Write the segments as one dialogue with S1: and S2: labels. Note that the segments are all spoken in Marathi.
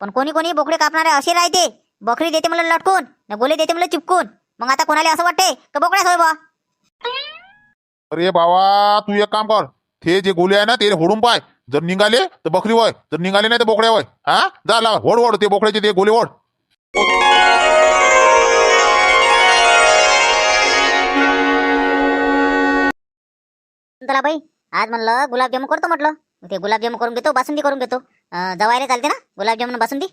S1: पण कोणी कोणी बोकडे कापणारे असे राहते. बकरी देते मला लटकून न गोले देते मला चिपकून. मग आता कोणाला असं वाटते? का बोकड्याच होय बा
S2: अरे बाबा तू एक काम कर. ते जे गोले आहे ना ते होडून पाय. जर निघाले तर बकरी वय. जर निघाले नाही तर बोकड्या वय. हा? जा लावा होड होड ते बोकड्याचे ते गोले ओढ
S1: तुला बाई आज म्हणलं गुलाबजामुन करतो म्हटलं. ते गुलाबजामुन करून घेतो बासुंदी करून घेतो. जवायला चालते ना? गुलाबजामुन बासुंदी?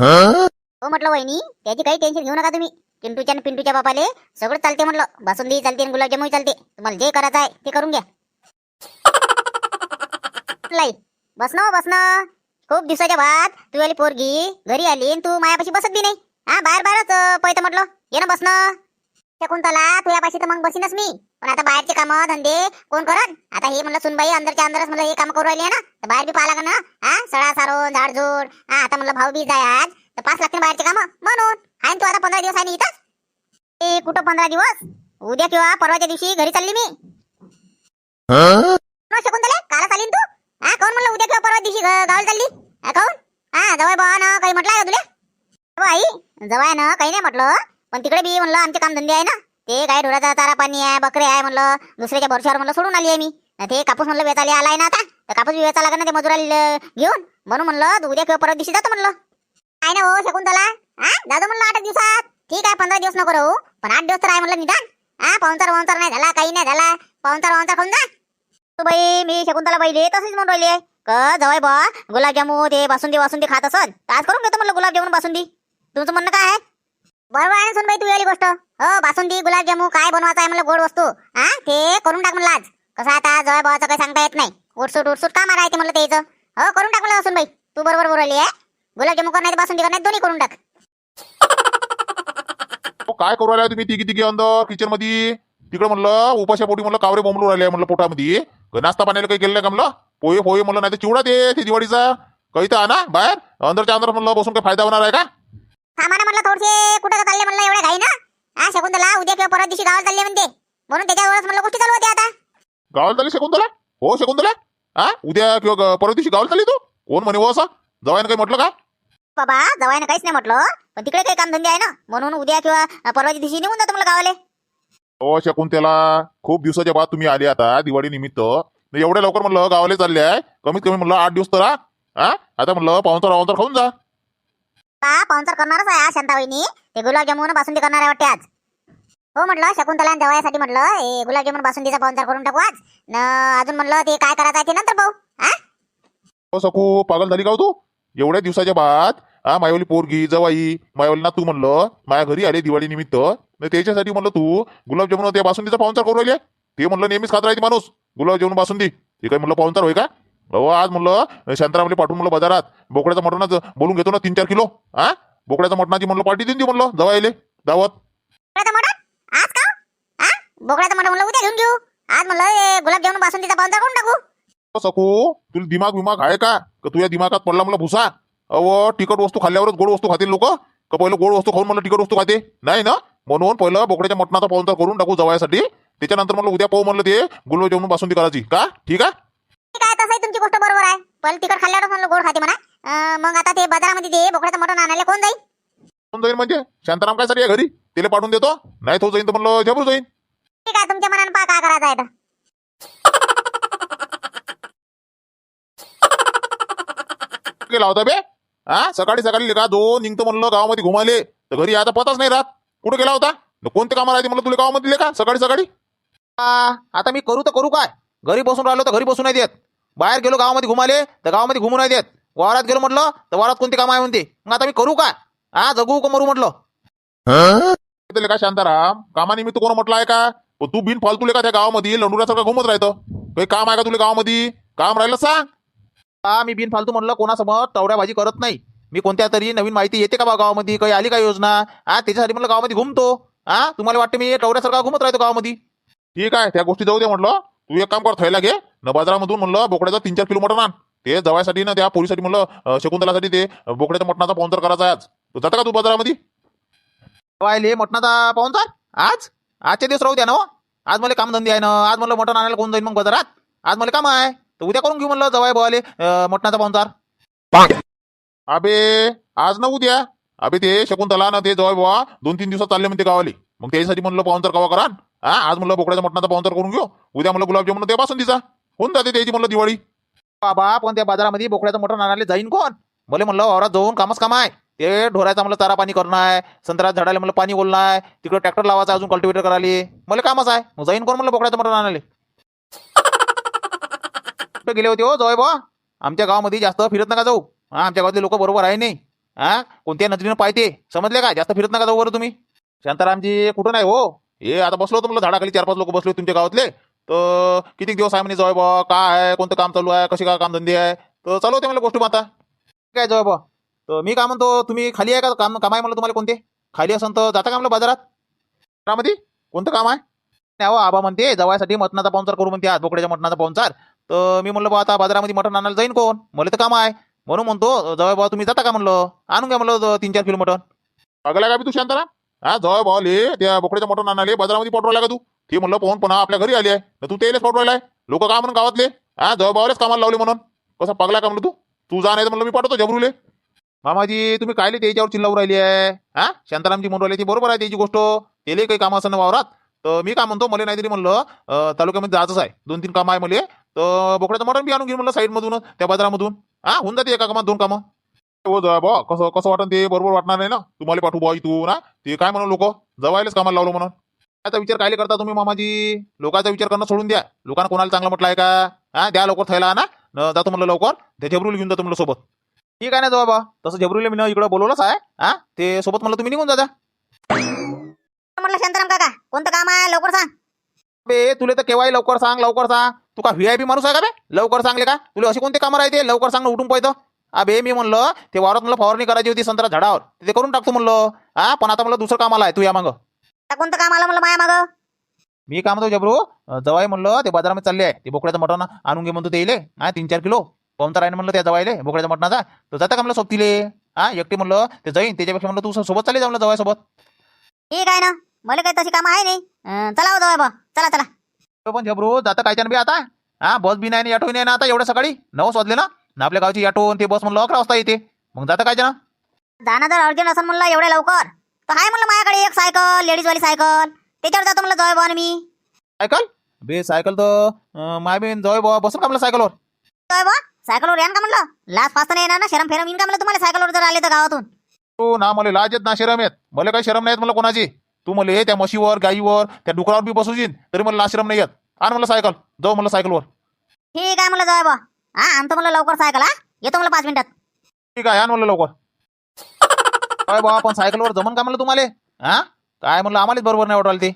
S1: हो म्हटलं वहिनी त्याची काही टेन्शन घेऊ नका तुम्ही. पिंटूच्या आणि पिंटूच्या बापाले सगळं चालते म्हटलं. बासुंदी चालते आणि गुलाबजामुन चालते. तुम्हाला जे करायचं आहे ते करून घ्या. लाई बस ना हो, बस ना. खूप दिवसाच्या बाद तू आली पोरगी घरी आली आणि तू मायापाशी बसत बी नाही. हा बाहेर बाहेरच पैत म्हटलं. ये ना बस ना. कोणताला तुझ्यापाशी तर मग बसीनच मी. पण आता बाहेरचे काम धंदे कोण करत? आता हे म्हणलं सुनबाई अंदरच्या अंदरच म्हणलं हे काम करू राहिले ना तर बाहेर बी पाहा ना हा? सडा सारोन झाडझूड हा? आता म्हणलं भाऊ बी जाय आज तर पाच लागते बाहेरचे काम म्हणून. ना तू आता पंधरा दिवस आहे इथंच? ए कुठं पंधरा दिवस? उद्या किंवा परवाच्या दिवशी घरी चालली मी. शकुंतले? कालच आली तू? हा कोण म्हणलं उद्या किंवा परवा दिवशी गावाला चालली? हा काऊन हा जवळ बा ना काही म्हटलं का तुला? हो आई जवळ ना काही नाही म्हटलं पण तिकडे बी म्हणलं आमचे काम धंदे आहे ना. ते काय डोळ्याचा तारा पाणी आहे बकरे आहे म्हणलं दुसऱ्याच्या भरशावर म्हणलं सोडून आली आहे मी. ते कापूस म्हणलं वेचायला आलाय ना आता. तर कापूस बी वेचा लागेल ना ते मजुराला घेऊन. म्हणून म्हणलं उद्या किंवा परत दिवशी जातो म्हणलं. काय ना हो शकुंतला. हा? जातो म्हणलं आठ दिवसात. ठीक आहे पंधरा दिवस नको राहू. पण आठ दिवस तर आहे म्हणलं निदान. हा पाहुणचार वाहुणचार नाही झाला काही नाही झाला. पाहुणचार वाहुणचार खाऊन जा. तू बाई मी शकुंतला बाईले तसंच म्हणून राहिले क जवळ बा. गुलाबजामू ते बासुंदी वासुंदी खात असत आज करून घेतो म्हणलं गुलाबजामून बासुंदी. तुमचं म्हणणं काय आहे? बरोबर आहे ना सुनबाई तू आली गोष्ट. हो बासुंदी गुलाबजामू काय बनवायचं आहे म्हणलं गोड वस्तू? हा ते करून टाक म्हणलं आज. कसं आता? जवळ भावाचं काही सांगता येत नाही. उठसूट उठसूट कामा राहते म्हणलं त्याचं हो करून टाक म्हणलं सुनबाई तू बरोबर बोलली आहे गुलाबजामू करणार बासुंदी करणार दोन्ही करून टाक.
S2: तो काय करू राहिला तुम्ही तिघी तिघी अंदर किचनमध्ये तिकडे म्हणलं उपाशा पोटी म्हणलं कावरे बोंबलू राहिले म्हणलं पोटामध्ये. क- नाश्ता पाण्याला काही केलं नाही का म्हणलं? पोहे पोहे म्हणलं नाही तर चिवडा ते ते दिवाळीचा. काही तर आणा बाहेर. अंदरच्या अंदर म्हणलं बसून काही फायदा होणार आहे का?
S1: सामान म्हणलं थोडसे कुठं का चालले म्हणलं एवढ्या घाई ना? हा शकुंतला उद्या किंवा परवा दिवशी गावाला चालले म्हणते. म्हणून त्याच्यावरच म्हणलं गोष्टी चालू होत्या आता.
S2: गावाला चालली शकुंतला? हो शकुंतला? हा उद्या किंवा ग- परवा दिवशी गावाला चालली तू? कोण म्हणे हो असं? जवायनं काही म्हटलं का?
S1: बाबा जवायनं काहीच नाही म्हटलं. पण तिकडे काही काम धंदे आहे ना. म्हणून उद्या किंवा परवाच्या दिवशी निघून जातो मला गावाले.
S2: हो शकुंतला खूप दिवसाच्या बाद तुम्ही आले आता दिवाळी निमित्त. न एवढ्या लवकर म्हणलं गावाला चालले आहे. कमीत कमी म्हणलं आठ दिवस तर राहा. हा आता म्हणलं पाहुणचार वाहुणचार खाऊन जा.
S1: हा पाहुणचार करणारच आहे आज शांताबाईनी. ते गुलाबजामुन बासुंदी करणार आहे वाटते आज. हो म्हटलं शकुंतला आणि जवायासाठी म्हटलं हे गुलाबजामुन बासुंदीचा पाहुणचार करून टाकू आज. न अजून म्हटलं ते काय करायचं आहे ते नंतर पाहू. हा?
S2: हो सकू पागल झाली का हो तू? एवढ्या दिवसाच्या बाद हा मायावली पोरगी जवाई मायावली ना तू म्हणलं माया घरी आले दिवाळी निमित्त न त्याच्यासाठी म्हणलं तू गुलाबजामुन ते बासुंदीचा पाहुणचार करू राहिले ते म्हणलं नेहमीच खात राहते माणूस. गुलाबजामुन बासुंदी. ते काय म्हणलं पाहुणचार होय का? अहो आज म्हणलं शांतारामले पाठवून म्हणलं बाजारात. बोकड्याचं मटणच बोलून घेतो ना तीन चार किलो. हा बोकड्याच्या मटणाची म्हणलं पार्टी देऊन दे म्हणलं. जवायले दावत.
S1: बोकड्याचं मटण? आज का? हा बोकड्याचं मटण म्हणलं उद्या घेऊन घेऊ. आज म्हणलं गुलाबजामुन बासुंदीचा पाहुणचार करून टाकू.
S2: सकू तुला दिमाग विमाग आहे का? तुझ्या दिमागात पडला म्हणलं भुसा? अव तिखट वस्तू खाल्ल्यावरच गोड वस्तू खातील लोक. का पहिलं गोड वस्तू खाऊन म्हणलं तिखट वस्तू खाते? नाही ना? म्हणून पहिलं बोकड्याच्या मटणाचा पाहुणचार करून टाकू जवायसाठी त्याच्यानंतर म्हणलं उद्या पाहू म्हणलं ते गुलाबजामुन बासुंदी करायची. का? ठीक आहे?
S1: आहे तसंही तुमची गोष्ट बरोबर आहे. पण तिखट खाल्ल्यावर म्हणलं गोड खाते म्हणा. मग आता ते बाजारामध्ये ते बोकड्याचं मटण आणायला. कोण जाईल
S2: कोण जाईन म्हणजे? शांताराम काय आहे घरी? त्याला पाठवून देतो. नाही तो जाईन तर म्हणलं जबरू जाईन.
S1: ठीक आहे तुमच्या मनानं पहा काय करायचं आहे तर.
S2: गेला होता बे. हा सकाळी सकाळी का दो निघतो म्हणलं गावामध्ये घुमाले तर घरी आता पताच नाही राहत कुठे गेला होता? न कोणते कामं राहते म्हणलं तुला गावामध्ये का? सकाळी सकाळी?
S3: आ, आता मी करू तर करू काय? घरी बसून राहिलो तर घरी बसून नाही देत. बाहेर गेलो गावामध्ये घुमाले तर गावामध्ये घुमू नाही देत. वावरात गेलो म्हटलं तर वावरात कोणते काम आहे म्हणते? मग आता मी करू काय हा जगू का मरू म्हटलं?
S2: त्याला का शांताराम? कामानिमित्त कोण म्हटलं आहे का? तू बिन फालतूले का त्या गावामध्ये लंडुऱ्यासारखं घुमत राहतं. काही काम आहे का तुला गावामध्ये काम राहिलं सांग.
S3: हा मी बिन फालतू म्हटलं कोणासमोर तवड्याबाजी करत नाही. मी कोणत्या तरी नवीन माहिती येते का बा गावामध्ये काही आली का योजना? हा त्याच्यासाठी म्हटलं गावामध्ये घुमतो. हा तुम्हाला वाटतं मी टवड्यासारखा घुमत राहतो गावामध्ये
S2: ठीक आहे त्या गोष्टी जाऊ दे म्हटलं. तू एक काम कर थैला घे. न बाजारामधून म्हणलं बोकड्याचा तीन चार किलो मटण आण. ते जवायसाठी ना त्या पोरीसाठी म्हणलं शकुंतलासाठी ते बोकड्याच्या मटणाचा पाहुणचार करायचा आहे आज. तू जाता का तू बाजारामध्ये?
S3: वायले मटणाचा पाहुणचार आज? आजच्या दिवस राहू द्या ना हो. आज मला कामधंदे आहे ना आज मला मटण आणायला कोण जाईल मग बाजारात? आज मला काम आहे. तर उद्या करून घेऊ म्हणलं जवाय भावाले अं, मटणाचा पाहुणचार
S4: अबे आज ना उद्या. अबे ते शकुंतला ना ते जवळ बुवा दोन तीन दिवसात चालले म्हणते गावाले. मग त्याच्यासाठी म्हणलं पाहुणचार कवा करा हा आज म्हणलं बोकड्याच्या मटणाचा पाहुणचार करून घेऊ. उद्या म्हणलं गुलाबजामुन ते बासुंदीचा होऊन जाते त्याची म्हणलं दिवाळी?
S2: बाबा पण त्या बाजारामध्ये बोकड्याचं मटण आणायला जाईन कोण? मला म्हणलं वावरात जाऊन कामच काम आहे ते ढोरायचा म्हणलं चारा पाणी करणं आहे. संत्रा झाडाला म्हणलं पाणी ओलणं आहे. तिकडे ट्रॅक्टर लावायचा अजून कल्टिवेटर करायला. मला कामच आहे. मग जाईन कोण म्हणलं बोकड्याचं मटण आणायला कुठे गेले होते हो जवळ बा आमच्या गावामध्ये जास्त फिरत नका जाऊ. हा आमच्या गावातले लोक बरोबर आहे नाही. हा कोणत्या नजरेनं पाहते. समजले का? जास्त फिरत नका जाऊ बरं तुम्ही. शांतारामजी कुठं नाही हो? हे आता बसलो होतो म्हणलं झाडाखाली चार पाच लोक बसले तुमच्या गावातले. तर किती दिवस आहे म्हणे जवळ बा काय आहे? कोणतं काम चालू आहे? कशी काय कामधंदे आहे? तर चालू होते मला गोष्टी मग आता. काय जवळ बा तर मी काय म्हणतो तुम्ही खाली आहे का? काम काम आहे मला तुम्हाला कोणते? खाली असन तर जाता का म्हणलं बाजारात? बाजारामध्ये? कोणतं काम आहे? नाही आबा म्हणते जवायसाठी मटणाचा पाहुणचार करू म्हणते आज बोकड्याच्या मटणाचा पाहुणचार. तर मी म्हणलं बा आता बाजारामध्ये मटण आणायला जाईन कोण? मला तर काम आहे. म्हणून म्हणतो जवळ भाऊ तुम्ही जाता का म्हणलं? आणून घ्या म्हणलं तीन चार किलो मटण.
S4: अगला का तू शांताराम? हा जवळ भावले त्या बोकड्याचं मटण आणाले बाजारामध्ये पटवायला का तू. ते म्हणलं पाहून पण आपल्या घरी आली आहे. तर तू तेलेच पाठवायला लोक का म्हणून गावातले? हा जवळ कामाला लावले म्हणून. कसा पगला का म्हणलं तू? तू जा नाही तर म्हणलं मी पाठवतो जबरूले मामाजी तुम्ही कायले त्याच्यावर चिल्लावून राहिली आहे? हा शांतारामजी म्हणून राहिली ती बरोबर आहे त्याची गोष्ट. त्याला काही काम असं वावरात. तर मी काय म्हणतो मला नाहीतरी म्हणलं तालुक्यामध्ये जायचंच आहे. दोन तीन कामं आहे मला. तर बोकड्याचं मटण बी आणून घेऊन म्हणलं साईडमधून त्या बाजारामधून. हा होऊन जाते एका कामात दोन कामं. हो जा बा कसं कसं वाटन ते बरोबर वाटणार नाही ना. तुम्हाला पाठवू बा तू ना ते काय म्हणून लोक? जवायलाच कामाला लावलं म्हणून. आता विचार काय करता तुम्ही मामाजी? लोकांचा विचार करणं सोडून द्या. लोकांना कोणाला चांगलं म्हटलं आहे का? हा द्या लवकर थैला ना? न जातो म्हणलं लवकर. ते झबरूल घेऊन जातो म्हणलं सोबत. ठीक आहे ना जवळ बा तसं झबरूला मी इकडं बोलवलंच आहे. हा ते सोबत म्हणलं तुम्ही निघून जा जा.
S1: म्हटलं शांताराम काका कोणतं काम आहे? लवकर सांग.
S2: बे तुला तर केव्हाही लवकर सांग लवकर सांग. तू का व्ही आय पी माणूस आहे का बे? लवकर सांगले का? तुला असे कोणते कामं राहते? लवकर सांग उठून पाहिजे अबे मी म्हणलं ते वावरात म्हणलं फवारणी करायची होती संत्रा झाडावर. ते करून टाकतो म्हणलं. हा पण आता म्हणलं दुसरं काम आलं आहे तू या मागं.
S1: आता कोणतं काम आलं म्हणलं माया मागं
S2: मी काय म्हणतो जबरू. जवाई म्हणलं ते बाजारामध्ये चालले आहे. ते बोकड्याचं मटण आणून घे म्हणतो ते येले हा तीन चार किलो. पाहून तर आहे म्हणलं त्या जवायले बोकड्याच्या मटणाचा. तर जाता का म्हणलं सोबतीले? हा एकटे म्हणलं ते जाईन. त्याच्यापेक्षा म्हणलं तू सोबत चालले जा म्हणलं जवाई सोबत.
S1: ठीक आहे ना. मला काही तशी कामं आहे नाही. अं, चला हो जाऊ बा चला चला.
S2: तो पण जबरू जाता कायच्यानं बी आता? हा बस बी नाही ऑटो नाही ना आता एवढ्या सकाळी? नऊ वाजले ना? ना आपल्या गावची ऑटो ते बस म्हणलं अकरा वाजता येते. मग जाता कायच्यानं?
S1: जाणं जर अर्जंट असेल म्हणलं एवढ्या लवकर. तर आहे म्हणलं माझ्याकडे एक सायकल लेडीजवाली सायकल. त्याच्यावर जातो म्हणलं जवळ बा मी.
S2: सायकल? बे सायकल तर माय बेन जवळ बुवा बसून का म्हणलं सायकलवर?
S1: जवळ बा सायकलवर यान का म्हणलं? लास्ट फास्ट नाही येणार ना शरम फेरम येईन का म्हणलं तुम्हाला सायकलवर जर आले तर गावातून?
S2: तू ना मला लाज येत ना शरम येत. मला काही शरम नाही येत मला कोणाची. तू मला हे त्या म्हशीवर गाईवर त्या डुकरावर बी बसूशील तरी मला लाज शरम नाही येत. आण मला सायकल जाऊ मला सायकलवर.
S1: ठीक आहे म्हणलं जवळ बा हा आणतो म्हणलं लवकर सायकल हा. येतो म्हणलं पाच मिनिटात.
S2: ठीक आहे आण मला लवकर. काय बाबा आपण सायकलवर जमन का म्हणलं तुम्हाला? हा? काय म्हणलं आम्हालाच बरोबर नाही वाटाल ते.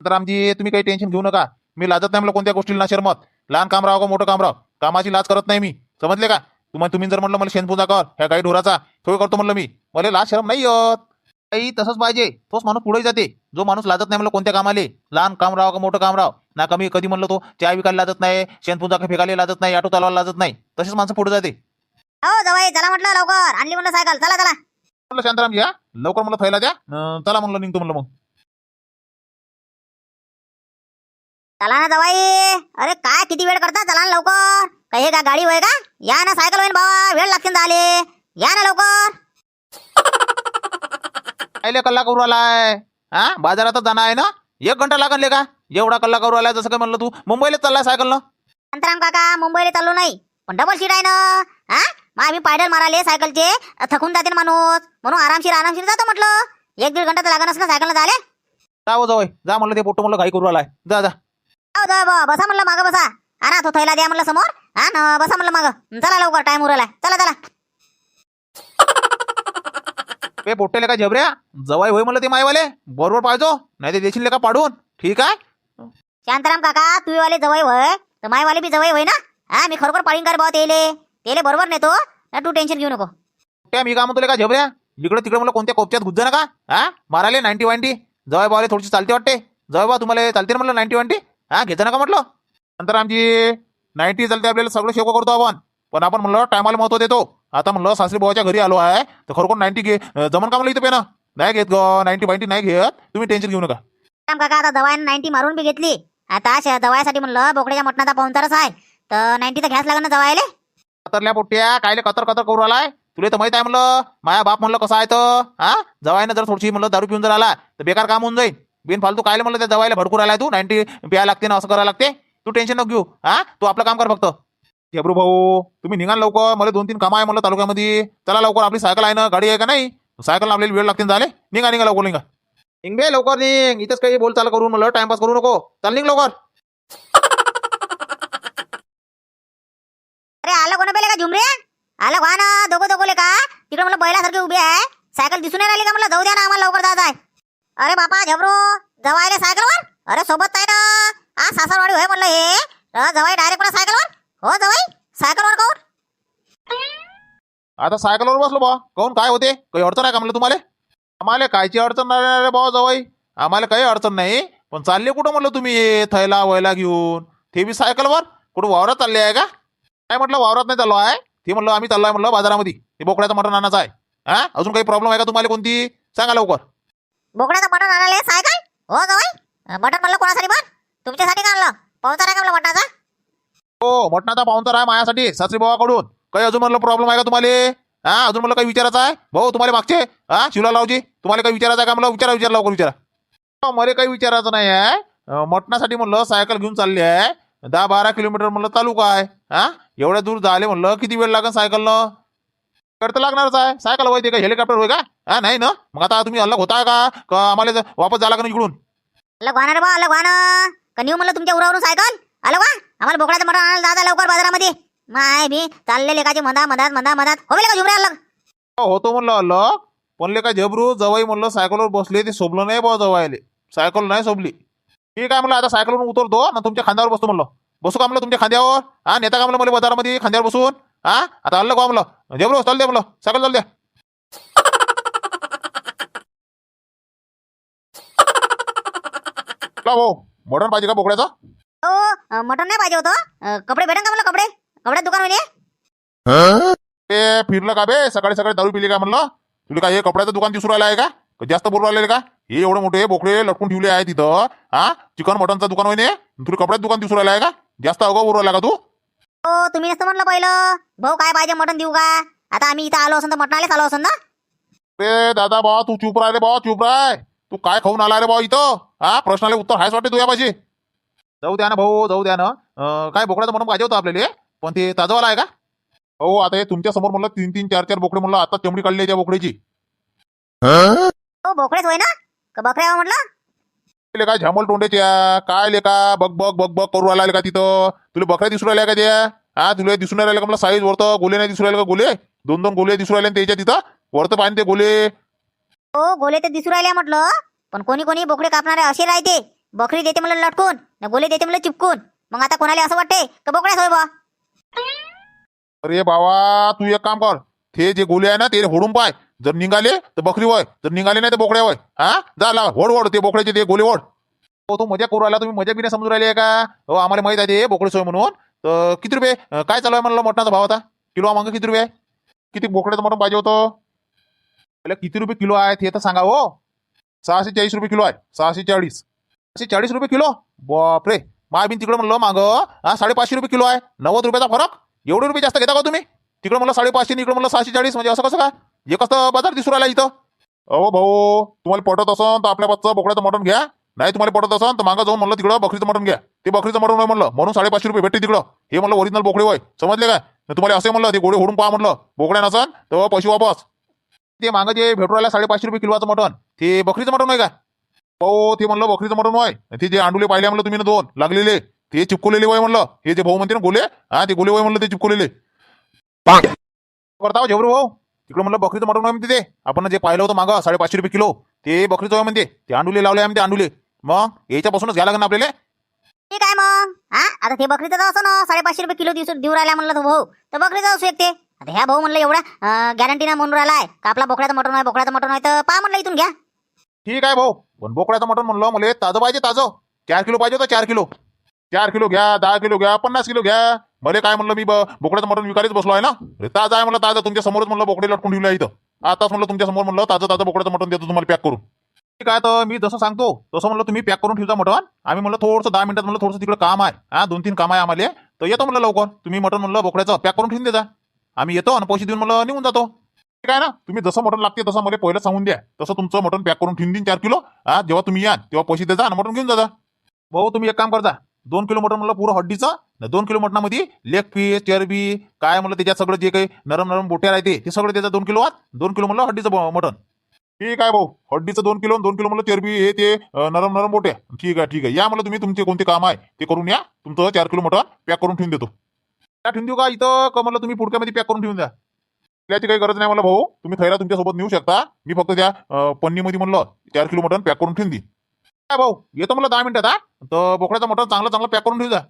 S2: तर आमची तुम्ही काही टेन्शन घेऊ नका. मी लाजत नाही म्हणलं कोणत्या गोष्टीला ना शरमत. लहान काम राव का मोठं काम राव कामाची लाज करत नाही मी. समजले का? तुम्हाला तुम्ही जर म्हणलं मला शेणपूजा कर ह्या काही ढोराचा तो करतो म्हणलं मी. मला लाज शरम नाही येत. काही तसंच पाहिजे. तोच माणूस पुढे जाते. जो माणूस लाजत नाही म्हणलं कोणत्या कामाले? लहान काम राव का मोठं काम राव ना कमी कधी म्हणलं तो चहा विकायला लाजत नाही शेणपूजा फेकायला लाजत नाही ऑटो चालवायला लाजत नाही. तसेच माणसं पुढे जाते.
S1: हो चला म्हटलं लवकर. आणली म्हणलं सायकल. चला चला.
S2: म्हणलं शांतारामजी हा लवकर मला थैला द्या. अं, चला म्हणलं निघतो म्हणलं मग.
S1: चला ना जवाई. अरे काय किती वेळ करता? चला ना लवकर. काही हे का गाडी होय का? या ना सायकल होईन बाबा. वेळ लागते ना आले या ना लवकर.
S2: कायले कल्ला करू आलाय हा बाजारातच जाणार आहे ना? एक घंटा लागले का? एवढा कल्ला करू आलाय जसं काय म्हणलं तू. मुंबईला चाललाय सायकलनं?
S1: शांताराम काका मुंबईला चाललो नाही. पण डबल सीट आहे ना. हा मग आम्ही पायडल माराले सायकलचे. थकून जाते माणूस. म्हणून आरामशीर आरामशीर जातो म्हटलं. एक दीड घंटा तर लागणार ना सायकलला झाले
S2: जा हो जावय जा म्हणलं ते पोट्ट म्हणलं घाई करू आलाय जा जा.
S1: जाऊ बसा म्हणलं मागं बसा. हा ना तो थैला द्या म्हणलं समोर. हा ना बसा म्हणलं मागं. चला लवकर टाइम उरलाय. चला चला.
S2: ते पोट्टेले का झबऱ्या? जवाय होय म्हणलं ते मायवाले. बरोबर पाहिजो. नाही ते देशील का पाडून? ठीक आहे.
S1: शांताराम काका तू वाले जवळ होय. तर मायवाले बी जवळ होय ना? हा मी खरोखर पाडीन कर भाऊ तेले तेले बरोबर नेतो ना तू टेन्शन घेऊ नको.
S2: त्या मी का म्हणतो का झबऱ्या इकडे तिकडे म्हणलं कोणत्या कोपच्यात गुज्जा नका हा? माराले नाईन्टी वाईन्टी जवळ बावले थोडीशी चालते वाटते. जवळ बा तुम्हाला चालते ना म्हणलं नाईन्टी वाईन्टी हा घेता नका म्हटलं. नंतर आमची नाईन्टी चालते आपल्याला सगळं शेको करतो आपण. पण आपण म्हणलं टायमाला महत्त्व देतो. आता म्हणलं सासरी भावाच्या घरी आलो आहे तर खरोखर नाईन्टी घे जमन का म्हणलं इथं पेना? नाही घेत ग नाईन्टी वाईन्टी नाही घेत. तुम्ही टेन्शन घेऊ नका.
S1: काका आता दवाईनं नाईन्टी मारून बी घेतली. आता दवाईसाठी म्हणलं बोकड्याच्या मटणाचा पाहुणचारच आहे. तर नाईन्टी तर घ्यास लागेल ना जवायले
S2: कतरल्या पोट्या कायले कतर कतर करू आलाय तुला तर माहीत आहे म्हणलं माया बाप म्हणलं कसं आहे तर हा? जवायनं जर थोडीशी म्हणलं दारू पिऊन जर आला तर बेकार काम होऊन जाईल बिन फालतू कायले म्हणलं त्या जवायला भडकून आलाय तू? नाईन्टी प्यायला लागते ना असं करायला लागते? तू टेन्शन नको घेऊ हा? तू आपलं काम कर फक्त. जबरू भाऊ तुम्ही निघा लवकर. मला दोन तीन कामं आहे म्हणलं तालुक्यामध्ये. चला लवकर आपली सायकल आहे ना गाडी आहे का नाही? सायकल आपल्याला वेळ लागते ना झाले. निघा निघा लवकर निघा. निघ बे लवकर निघ. इथंच काही बोल चाल करू म्हणलं टाइमपास करू नको. चाल निघ लवकर.
S1: अरे आलं कोण पहिले का झुमरे? आलं व्हा ना दोघं दोघले का? तिकडे मला बैलासारखी उभी आहे. सायकल दिसून नाही राहिली का? मला जाऊ द्या ना आम्हाला लवकर जात आहे. अरे बापा झबरू जवायले सायकलवर? अरे सोबत आहे ना. आज सासरवाडी होय म्हणलं हे. जवाई डायरेक्ट मला सायकलवर? हो जवाई सायकलवर काऊन
S2: आता सायकलवर बसलो बा. कोण काय होते? काही अडचण आहे का म्हणलं तुम्हाला? आम्हाला कायची अडचण नाही रे भाऊ जवाई आम्हाला काही अडचण नाही. पण चालले कुठं म्हणलं तुम्ही? थैला वैला घेऊन. ते बी सायकलवर? कुठं वावरात चालले आहे का? काय म्हटलं? वावरात नाही चाललो आहे. ते म्हणलं आम्ही चाललो आहे म्हणलं बाजारामध्ये. ते बोकड्याचं मटण आणायचं आहे. हा? अजून काही प्रॉब्लेम आहे का तुम्हाला कोणती? सांगा लवकर.
S1: बोकड्याचं मटण आणाले सायकल? हो जवाई मटण म्हणलं कोणासाठी पण? तुमच्यासाठी का आणलं? पाहुणचार आहे का म्हणलं मटणाचा?
S2: हो मटणाचा पाहुणचार आहे माझ्यासाठी सासरी भावाकडून. काही अजून म्हणलं प्रॉब्लेम आहे का तुम्हाला? हा अजून म्हणलं काही विचारायचं आहे? भाऊ तुम्हाला मागचे? हा शिवला लावजी तुम्हाला काही विचारायचं आहे का म्हणलं? विचारा विचारा लवकर विचारा. हो, मला काही विचारायचं नाही आहे. मटणासाठी म्हणलं सायकल घेऊन चालली आहे. दहा बारा किलोमीटर म्हणलं तालुका आहे हा? एवढ्या दूर झाले म्हणलं किती वेळ लागेल सायकलनं? तर लागणारच आहे. सायकल होय ते का? हेलिकॉप्टर होय का? हा नाही ना? मग आता तुम्ही अलग होता का? का आम्हाला वापस जायला का इकडून?
S1: अलग वाहन रे बा अलग वाहन. का नेऊ म्हणलं तुमच्या उरावरून सायकल? अलग वा आम्हाला बोकड्याचं मटण आणायला दादा लवकर बाजारामध्ये. माय मी चालले लेकाचे मधा मधात मधा मधात हो का झुमरे अलग.
S2: हो, होतो म्हणलं अलग. पण काय झबरू जवाई म्हणलं सायकलवर बसले ते सोबलं नाही बा जवायले. सायकल नाही सोबली ठीक आहे म्हणलं आता सायकलवरून उतरतो ना तुमच्या खांद्यावर बसतो म्हणलं. बसू का म्हणलं तुमच्या खांद्यावर? हा? नेता का म्हणलं मला बाजारामध्ये खांद्यावर बसून? हा? आता अलग का म्हणलं? जबरू चाल दे म्हणलं. सायकल चाल द्या का भाऊ मटण पाहिजे का बोकड्याचा?
S1: हो अं, मटण नाही पाहिजे होतं. अं, कपडे भेटेन का म्हणलं कपडे? कपड्यात दुकान म्हणे
S5: ते फिरलं का बे? सकाळी सकाळी दारू पिली का म्हणलं? तुला काय हे कपड्याचं दुकान दिसून राहिलं आहे का? का जास्त बोलू राहिले का? हे एवढे मोठे बोकडे लटकून ठेवले आहे तिथं हा? चिकन मटनचं दुकान होईने तुला कपड्यात दुकान दिसून राहिलं आहे का? जास्त अगाऊ बोलू राहिला का तू?
S1: हो तुम्ही नसतं म्हटलं पहिलं. भाऊ काय पाहिजे मटण देऊ का? आता आम्ही इथं आलो असन तर मटणालाच आलो असन ना?
S5: रे दादा बा तू चुप राह रे बा चुप राह. तू काय खाऊन आला रे बा इथं? हा? प्रश्नाला उत्तर हायच वाटते तुझ्या पाहिजे
S2: जाऊ द्या ना भाऊ जाऊ द्या ना. अं, काय बोकड्याचं म्हणून पाहिजे होतं आपल्याला? पण ते ताजंवाला आहे का?
S5: हो आता हे तुमच्यासमोर म्हणलं तीन तीन चार चार बोकडे म्हणलं आता चमडी काढली आहे त्या बोकड्याची.
S1: हो बोकडेच होय ना? का बकऱ्या हो म्हटलं?
S5: ले काय झामल तोंड्याच्या काय लेका बग बग बग बग करू राहिला का तिथं? तुला बकऱ्या दिसून राहिल्या का त्या? हा तुला दिसून नाही राहिलं का? मला साईज वरतं गोले नाही दिसून राहिले का गोले? दोन दोन गोले दिसून राहिले त्याच्या तिथं? वरतं पाहिजे ते गोले.
S1: हो गोले तर दिसू राहिले म्हटलं. पण कोणी कोणी बोकडे कापणारे असे राहते बकरी देते मला लटकून न गोले देते मला चिपकून. मग आता कोणाला असं वाटते का बोकड्याच होय बा
S5: अरे बाबा तू एक काम कर. ते जे गोले आहे ना ते होडून पाय. जर निघाले तर बकरी वय. जर निघाले नाही तर बोकड्या वय. हा? जा ला ओढ ओढ ते बोकड्याचे ते गोले ओढ
S2: हो तो मजा करू राहिला. तुम्ही मजा बी नाही समजून राहिली आहे का? हो आम्हाला माहीत आहे ते बोकडे सोय म्हणून. तर किती रुपये? अं, काय चालू आहे म्हणलं मटणाचा भाव आता? किलो मागं किती रुपये?
S5: किती बोकड्याचं मटण पाहिजे होतं?
S2: पहिले किती रुपये किलो आहे ते तर सांगा हो.
S5: सहाशे चाळीस रुपये किलो आहे. सहाशे चाळीस.
S2: सहाशे चाळीस रुपये किलो? बापरे. मायबीन तिकडे म्हणलं मागं हा साडेपाचशे रुपये किलो आहे. नव्वद रुपयाचा फरक? एवढे रुपये जास्त घेता का तुम्ही? तिकडे म्हणलं साडेपाचशे आणि इकडे म्हणलं सहाशे चाळीस. म्हणजे असं कसं काय? एकच तर बाजार दिसून राहिला इथं?
S5: अहो भाऊ तुम्हाला पटत असन तर आपल्या पाचचं बोकड्याचं मटण घ्या. नाही तुम्हाला पटत असन तर मागं जाऊन म्हणलं तिकडं बकरीचं मटण घ्या. ते बकरीचं मटण होय म्हणलं. म्हणून साडेपाचशे रुपये भेटते तिकडं. हे म्हणलं ओरिजिनल बोकडे होय. समजले काय? तुम्हाला असे म्हणलं ते गोडे होडून पहा म्हणलं. बोकड्या नसन तर पैसे वापस.
S2: ते मागं जे भेटू राहिला साडेपाचशे रुपये किलोचं मटण ते बकरीचं मटण आहे का?
S5: हो ते म्हणलं बकरीचं मटण होय. ते जे अंडुले पाहिले म्हणलं तुम्ही ना दोन लागलेले ते चिपकवलेले वय म्हणलं. हे जे भाऊ म्हणते ना गोले हा ते गोले वय म्हणलं ते चिपकवलेले.
S2: करता झेबरू भाऊ. तिकडे म्हणलं बकरीचं मटण आहे म्हणते ते. आपण जे पाहिलं होतं मागं साडेपाचशे रुपये किलो ते बकरीचं आहे म्हणते. ते अंडुले लावले आहे म्हणते अंडुले. मग याच्यापासूनच घ्या लागेल आपल्याला?
S1: ठीक आहे मग. हा आता ते बकरीचं तर असं ना साडेपाचशे रुपये किलो दिवस देऊ राहिला म्हणलं तो भाऊ. तर बकरीचं असू शकते. आता ह्या भाऊ म्हणलं एवढ्या गॅरंटी ना म्हणून राहिलाय. का आपला बोकड्याचं मटण आहे बोकड्याचं मटण आहे तर पा म्हणलं इथून घ्या.
S2: ठीक आहे भाऊ. पण बोकड्याचं मटण म्हणलं मला ताजं पाहिजे ताजं. चार किलो पाहिजे होतं चार किलो.
S5: चार किलो घ्या दहा किलो घ्या पन्नास किलो घ्या. मला काय म्हणलं मी बोकड्याचं मटण विकारीच बसलो आहे ना? अरे आहे म्हणलं ताजा. तुमच्या समोरच म्हणलं बोकडे लटकून ठेवलं इथं. आताच म्हणलं तुमच्यासमोर म्हणलं ताजं ताजं बोकड्याचं मटण देतो तुम्हाला पॅक करून.
S2: ठीक आहे तर मी जसं सांगतो तसं म्हणलं तुम्ही पॅक करून ठेवता मटण. आम्ही म्हणलं थोडंसं दहा मिनिटात म्हणलं थोडंसं तिकडं काम आहे. हा दोन तीन काम आहे आम्हाला. तर येतो म्हणलं लवकर. तुम्ही मटण म्हणलं बोकड्याचं पॅक करून ठेवून देता आम्ही येतो आणि पैसे देऊन म्हणलं निघून जातो. ठीक आहे ना? तुम्ही जसं मटण लागते तसं मला पहिलं सांगून द्या. तसं तुमचं मटण पॅक करून ठेवून देईन चार किलो. हा जेव्हा तुम्ही या तेव्हा पैसे देजा आणि मटण घेऊन जाता भाऊ तुम्ही एक काम करता दोन किलोमीटर म्हणलं पुरं हड्डीचं न दोन किलो लेग पीस चरबी काय म्हणलं त्याच्यात सगळं जे काही नरम नरम बोट्या राहते ते सगळं त्याचं दोन किलो आत दोन किलो म्हणलं हड्डीचं मटन मटण. ठीक आहे भाऊ हड्डीचं दोन किलो आणि दोन किलो म्हणलं चरबी हे ते नरम नरम बोट्या. ठीक आहे ठीक आहे. या म्हणलं तुम्ही तुमचे कोणते काम आहे ते करून या. तुमचं चार किलो मटन पॅक करून ठेवून देतो. त्या ठेवून देऊ का इथं? का म्हणलं तुम्ही पुडक्यामध्ये पॅक करून ठेवून द्या? त्याची काही गरज नाही मला भाऊ. तुम्ही थैला तुमच्यासोबत नेऊ शकता. मी फक्त त्या पन्नीमध्ये म्हणलं चार किलो मटन पॅक करून ठेवून देईन. काय भाऊ येतो मला दहा मिनिटात हा? तर बोकड्याचं मटण चांगलं चांगलं पॅक करून ठेवू द्या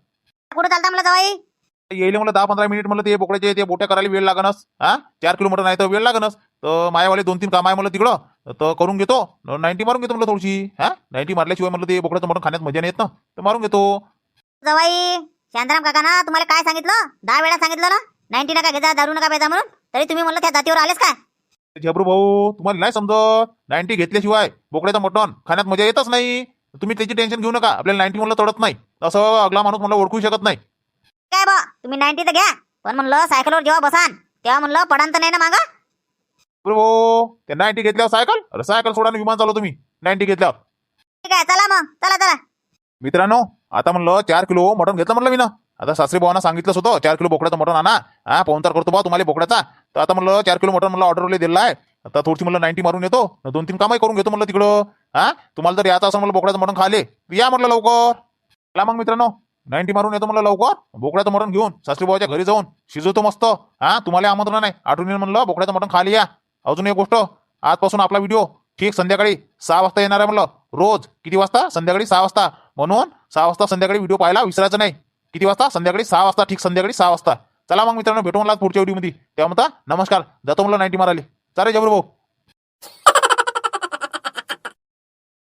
S1: कुठं चालता मला जवाई?
S2: येईल मला दहा पंधरा मिनिट म्हणलं ते बोकड्याचे ते बोट्या करायला वेळ लागणच हा? चार किलो मटण आहे तर वेळ लागणच तर मायावाले दोन तीन काम आहे म्हणलं तिकडं तर करून घेतो. नाईन्टी मारून घेतो म्हणलं थोडीशी हा? नाईन्टी मारल्याशिवाय म्हणलं ते बोकड्याचं मटण खाण्यात मजा नाही येत ना. तर मारून घेतो.
S1: जवाई शांताराम काका ना तुम्हाला काय सांगितलं? दहा वेळा सांगितलं ना? नाईन्टी नका घेजा दारू नका पेजा म्हणून. तरी तुम्ही म्हणलं त्या जातीवर आलेच काय
S2: झबरू भाऊ तुम्हाला नाही समजत. नाईन्टी घेतल्याशिवाय बोकड्याचं मटण खाण्यात मजा येतच नाही. तुम्ही त्याची टेन्शन घेऊ नका. आपल्याला नाईन्टी म्हणलं तडत नाही. असं अगला माणूस मला ओळखू शकत नाही.
S1: काय बा तुम्ही नाईन्टी तर घ्या. पण म्हणलं सायकलवर जेव्हा बसान तेव्हा म्हणलं पडान तर नाही ना मागा?
S2: भाऊ ते नाईन्टी घेतल्यावर सायकल अरे सायकल सोडा विमान चालव तुम्ही नाईन्टी घेतल्यावर.
S1: ठीक आहे चला मग. चला चला.
S2: मित्रांनो आता म्हणलं चार किलो मटण घेतलं म्हणलं मी ना आता सासरी भावांना सांगितलंच होतं चार किलो बोकड्याचं मटण आणा. हा पाहुणचार करतो बा तुम्हाला बोकड्याचा तर आता म्हणलं चार किलो मटण मला ऑर्डरला दिलं आहे. आता थोडीशी मला नाईन्टी मारून येतो. दोन तीन कामही करून घेतो म्हणलं तिकडं. हा तुम्हाला जर याचा असं मला बोकड्याचं मटण खाले या म्हटलं लवकर. चला मग मित्रांनो नाईन्टी मारून येतो म्हणलं लवकर. बोकड्याचं मटण घेऊन सासरी भावाच्या घरी जाऊन शिजवतो मस्त. हा तुम्हाला आमंत्रण नाही. आठवण येईल म्हणलं बोकड्याचं मटण खाली या. अजून एक गोष्ट आजपासून आपला व्हिडिओ ठीक संध्याकाळी सहा वाजता येणार आहे म्हणलं. रोज किती वाजता? संध्याकाळी सहा वाजता. म्हणून सहा वाजता संध्याकाळी व्हिडिओ पाहायला विसरायचं नाही. किती वाजता? संध्याकाळी सहा वाजता ठीक संध्याकाळी सहा वाजता. चला मग मित्रांनो भेटू मला पुढच्या व्हिडिओमध्ये. तेव्हा म्हणता नमस्कार. जातो मुलं नाईन्टी मारायला. चालेल जबर भाऊ.